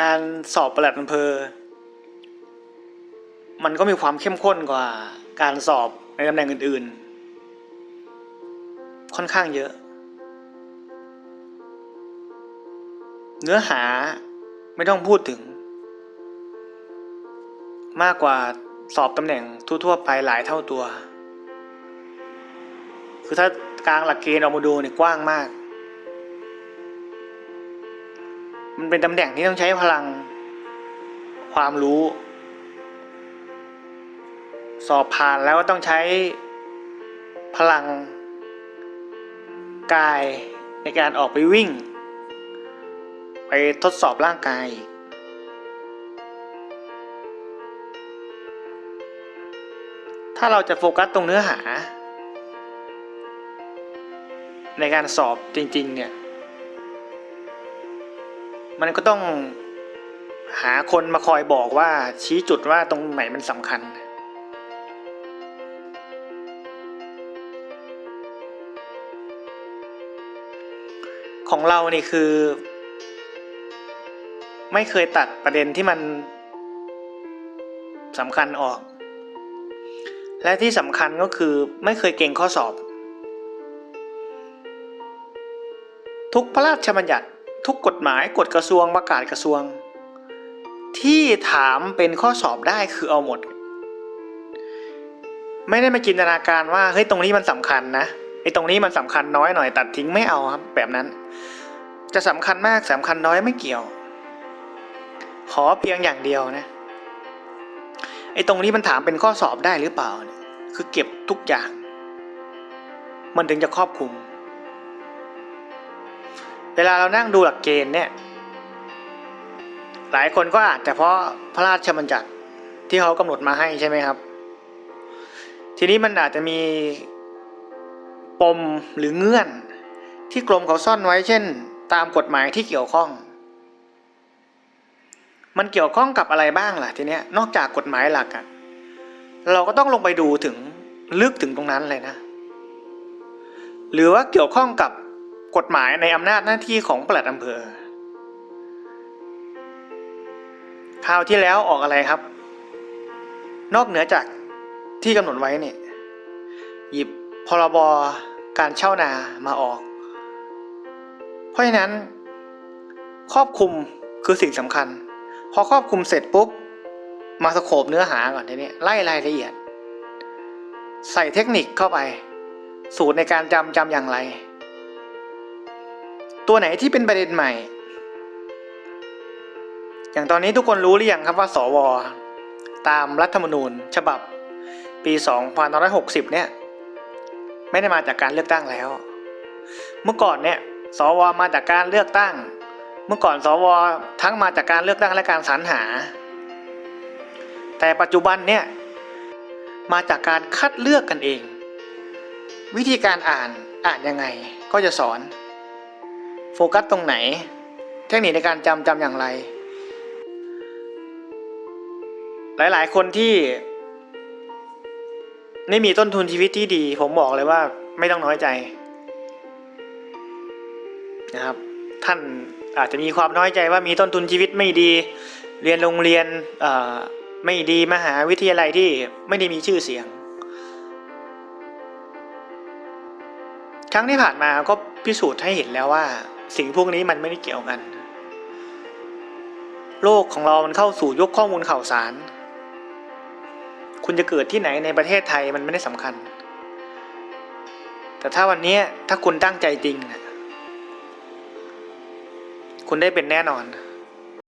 การสอบประหลัดอำเภอ มันก็มีความเข้มข้นกว่าการสอบในตำแหน่งอื่น ๆ ค่อนข้างเยอะ เนื้อหาไม่ต้องพูดถึง มากกว่าสอบตำแหน่งทั่วๆไปหลายเท่าตัว คือถ้ากลางหลักเกณฑ์ออกมาดูเนี่ยกว้างมาก มันเป็นตำแหน่งที่ต้องใช้พลัง ความรู้ สอบผ่านแล้วก็ต้องใช้พลัง กายในการออกไปวิ่ง ไปทดสอบร่างกาย ถ้าเราจะโฟกัสตรงเนื้อหา ในการสอบจริง ๆ เนี่ย มันก็ต้องหาคนมาคอยบอกว่าชี้จุดว่าตรงไหนมันสำคัญ ของเรานี่คือ ไม่เคยตัดประเด็นที่มันสำคัญออก และที่สำคัญก็คือไม่เคยเก่งข้อสอบ ทุกพระราชบัญญัติ ทุกกฎหมายกฎกระทรวงประกาศกระทรวง ที่ถามเป็นข้อสอบได้คือเอาหมด ไม่ได้มาจินตนาการว่าเฮ้ยตรงนี้มันสำคัญนะไอ้ตรงนี้มันสำคัญน้อยหน่อยตัดทิ้งไม่เอาครับ แบบนั้น จะสำคัญมากสำคัญน้อยไม่เกี่ยว ขอเพียงอย่างเดียวนะไอ้ตรงนี้มันถามเป็นข้อสอบได้หรือเปล่าเนี่ยคือเก็บทุกอย่าง มันถึงจะครอบคลุม เวลาเรานั่งดูหลักเกณฑ์เนี่ย หลายคนก็อาจจะเพราะพระราชบัญญัติที่เขากำหนดมาให้ใช่ไหมครับ ทีนี้มันอาจจะมีปมหรือเงื่อนที่กรมเขาซ่อนไว้ เช่น ตามกฎหมายที่เกี่ยวข้อง มันเกี่ยวข้องกับอะไรบ้างล่ะทีเนี้ยนอกจากกฎหมายหลักอะเราก็ต้องลงไปดูถึงลึกถึงตรงนั้นเลยนะ หรือว่าเกี่ยวข้องกับ กฎหมายในอำนาจหน้าที่ของปลัดอำเภอ คราวที่แล้วออกอะไรครับ นอกเหนือจากที่กำหนดไว้เนี่ย หยิบพรบการเช่านามาออก เพราะฉะนั้น ครอบคลุมคือสิ่งสำคัญ พอครอบคลุมเสร็จปุ๊บ มาสโคบเนื้อหาก่อนทีนี้ไล่รายละเอียด ใส่เทคนิคเข้าไป สูตรในการจำจำอย่างไร ตัวไหนที่เป็นประเด็นใหม่ อย่างตอนนี้ทุกคนรู้หรือยังครับว่า สว ตามรัฐธรรมนูญฉบับ ปี2560 เนี่ย ไม่ได้มาจากการเลือกตั้งแล้ว เมื่อก่อนเนี่ย สว มาจากการเลือกตั้ง เมื่อก่อนสว ทั้งมาจากการเลือกตั้งและการสรรหา แต่ปัจจุบันเนี่ย มาจากการคัดเลือกกันเอง วิธีการอ่านอ่านยังไงก็จะสอน ฟกัสตรงไหน เทคนิคในการจำจำอย่างไร หลายๆ คนที่ไม่มีต้นทุนชีวิตที่ดี ผมบอกเลยว่าไม่ต้องน้อยใจนะครับ ท่านอาจจะมีความน้อยใจว่ามีต้นทุนชีวิตไม่ดี เรียนโรงเรียนไม่ดีมหาวิทยาลัยที่ไม่ได้มีชื่อเสียง ครั้งที่ผ่านมาก็พิสูจน์ให้เห็นแล้วว่า สิ่งพวกนี้มันไม่ได้เกี่ยวกัน โลกของเรามันเข้าสู่ยุคข้อมูลข่าวสาร คุณจะเกิดที่ไหนในประเทศไทยมันไม่ได้สำคัญ แต่ถ้าวันนี้ถ้าคุณตั้งใจจริงนะคุณได้เป็นแน่นอน